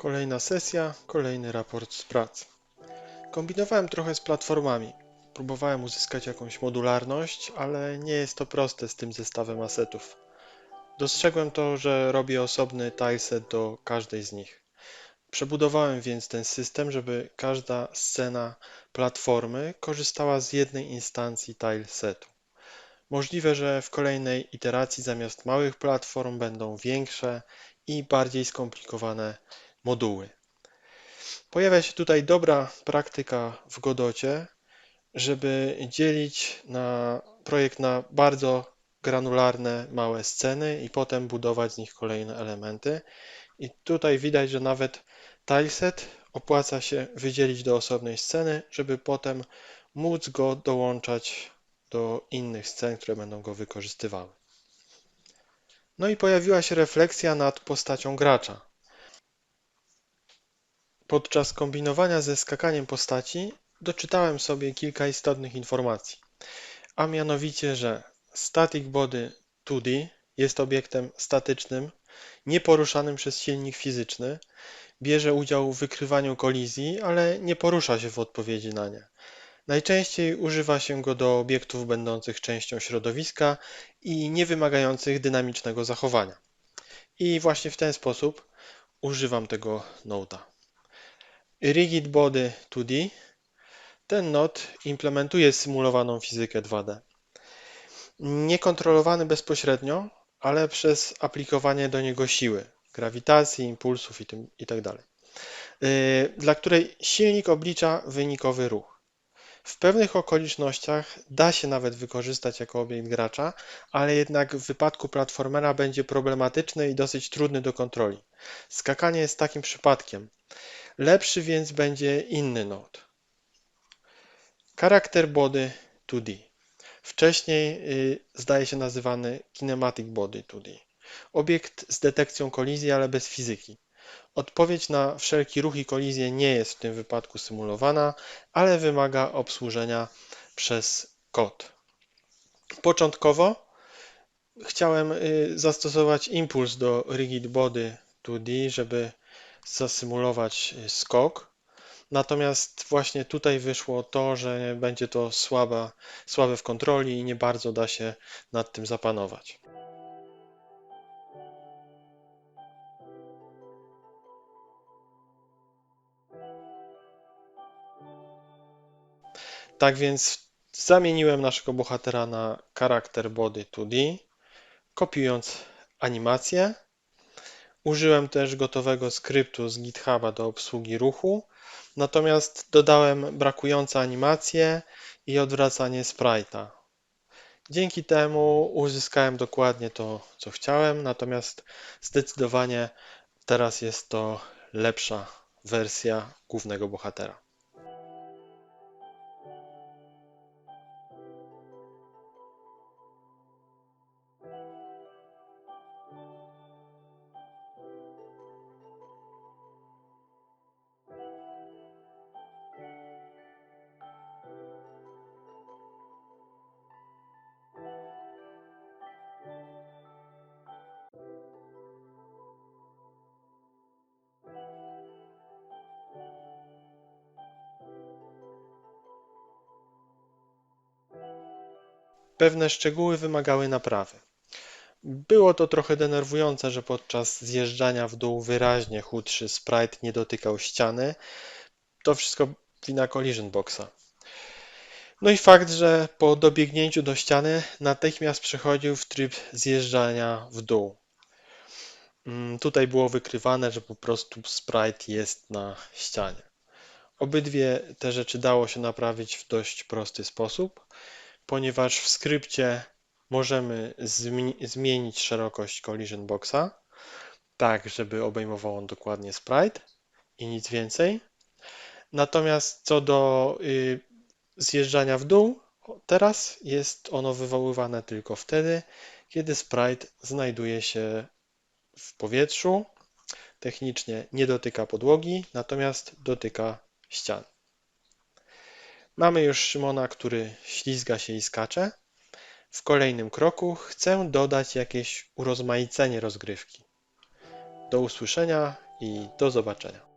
Kolejna sesja, kolejny raport z pracy. Kombinowałem trochę z platformami. Próbowałem uzyskać jakąś modularność, ale nie jest to proste z tym zestawem asetów. Dostrzegłem to, że robię osobny tileset do każdej z nich. Przebudowałem więc ten system, żeby każda scena platformy korzystała z jednej instancji tilesetu. Możliwe, że w kolejnej iteracji zamiast małych platform będą większe i bardziej skomplikowane moduły. Pojawia się tutaj dobra praktyka w Godocie, żeby dzielić na projekt na bardzo granularne małe sceny i potem budować z nich kolejne elementy. I tutaj widać, że nawet tileset opłaca się wydzielić do osobnej sceny, żeby potem móc go dołączać do innych scen, które będą go wykorzystywały. No i pojawiła się refleksja nad postacią gracza. Podczas kombinowania ze skakaniem postaci doczytałem sobie kilka istotnych informacji, a mianowicie, że static body 2D jest obiektem statycznym, nieporuszanym przez silnik fizyczny, bierze udział w wykrywaniu kolizji, ale nie porusza się w odpowiedzi na nie. Najczęściej używa się go do obiektów będących częścią środowiska i nie wymagających dynamicznego zachowania. I właśnie w ten sposób używam tego noda. Rigid Body 2D. Ten node implementuje symulowaną fizykę 2D. Niekontrolowany bezpośrednio, ale przez aplikowanie do niego siły, grawitacji, impulsów itd., yy, dla której silnik oblicza wynikowy ruch. W pewnych okolicznościach da się nawet wykorzystać jako obiekt gracza, ale jednak w wypadku platformera będzie problematyczny i dosyć trudny do kontroli. Skakanie jest takim przypadkiem. Lepszy więc będzie inny node. Charakter body 2D. Wcześniej y, zdaje się nazywany kinematic body 2D. Obiekt z detekcją kolizji, ale bez fizyki. Odpowiedź na wszelki ruch i kolizję nie jest w tym wypadku symulowana, ale wymaga obsłużenia przez kod. Początkowo chciałem y, zastosować impuls do rigid body 2D, żeby zasymulować y, skok. Natomiast właśnie tutaj wyszło to, że będzie to słaba, słabe w kontroli i nie bardzo da się nad tym zapanować. Tak więc zamieniłem naszego bohatera na charakter body 2D, kopiując animację Użyłem też gotowego skryptu z GitHuba do obsługi ruchu, natomiast dodałem brakujące animacje i odwracanie sprite'a. Dzięki temu uzyskałem dokładnie to, co chciałem, natomiast zdecydowanie teraz jest to lepsza wersja głównego bohatera. Pewne szczegóły wymagały naprawy. Było to trochę denerwujące, że podczas zjeżdżania w dół wyraźnie chudszy sprite nie dotykał ściany. To wszystko wina collision boxa. No i fakt, że po dobiegnięciu do ściany natychmiast przechodził w tryb zjeżdżania w dół. Mm, tutaj było wykrywane, że po prostu sprite jest na ścianie. Obydwie te rzeczy dało się naprawić w dość prosty sposób ponieważ w skrypcie możemy zmienić szerokość collision boxa, tak żeby obejmował on dokładnie sprite i nic więcej. Natomiast co do y, zjeżdżania w dół, teraz jest ono wywoływane tylko wtedy, kiedy sprite znajduje się w powietrzu, technicznie nie dotyka podłogi, natomiast dotyka ścian. Mamy już Szymona, który ślizga się i skacze. W kolejnym kroku chcę dodać jakieś urozmaicenie rozgrywki. Do usłyszenia i do zobaczenia.